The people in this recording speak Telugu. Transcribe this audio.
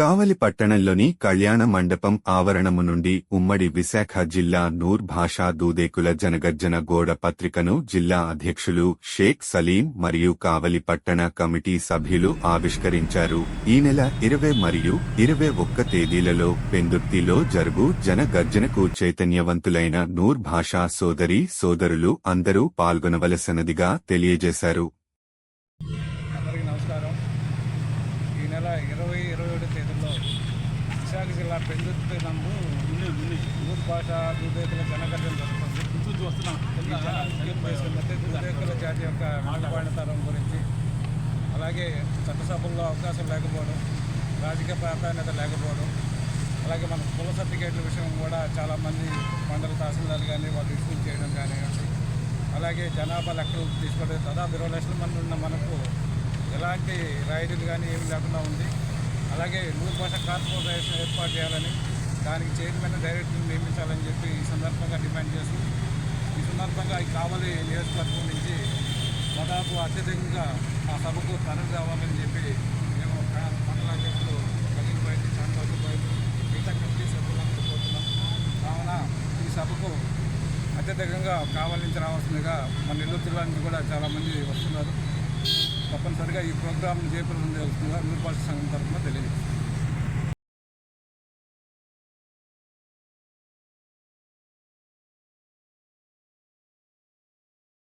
కావలి పట్టణంలోని కళ్యాణ మండపం ఆవరణము నుండి ఉమ్మడి విశాఖ జిల్లా నూర్ భాషా దూదేకుల జనగర్జన గోడ పత్రికను జిల్లా అధ్యక్షులు షేక్ సలీం మరియు కావలి పట్టణ కమిటీ సభ్యులు ఆవిష్కరించారు. ఈ నెల ఇరవై మరియు ఇరవై ఒక్క తేదీలలో పెందుర్తిలో జరుగు జనగర్జనకు చైతన్యవంతులైన నూర్ భాషా సోదరి సోదరులు అందరూ పాల్గొనవలసినదిగా తెలియజేశారు. ఇరవై ఇరవై ఏడు తేదీల్లో విశాఖ జిల్లా పెందుర్తి నందు ఊరు భాష దూదేకుల జనగర్జన జరుగుతుంది. దూదేకుల జాతి యొక్క మాటపాడితనం గురించి అలాగే చట్టసభల్లో అవకాశం లేకపోవడం రాజకీయ ప్రాధాన్యత లేకపోవడం అలాగే మన కుల సర్టిఫికేట్ల విషయం కూడా చాలామంది మండల తహసీల్దార్ కానీ వాళ్ళు ఇష్యూ చేయడం కానివ్వండి అలాగే జనాభా లెక్కలు తీసుకోవడం దాదాపు ఇరవై లక్షల మంది ఉన్న మనకు ఎలాంటి రాయితీలు కానీ ఏమి లేకుండా ఉంది. అలాగే నూరు భాష కార్పొరేషన్ ఏర్పాటు చేయాలని దానికి చైర్మన్ డైరెక్టర్ నియమించాలని చెప్పి ఈ సందర్భంగా డిమాండ్ చేస్తూ ఈ సందర్భంగా ఈ కావలి నియోజకవర్గం నుంచి దాదాపు అత్యధికంగా ఆ సభకు తరలి రావాలని చెప్పి మేము మండల అధ్యక్షులు కలిగి బయట చంద్రబాబు బయట మిగతా కమిటీ సభ్యులందరూ కోరుతున్నాం. కావున ఈ సభకు అత్యధికంగా కావాలి నుంచి రావాల్సిందిగా మన నెల్లూరు జిల్లా నుంచి కూడా చాలామంది వస్తున్నారు. తప్పనిసరిగా ఈ ప్రోగ్రాం చేపడుతుందిగా నూరుపాటి సంఘం తరఫున తెలియజేస్తుంది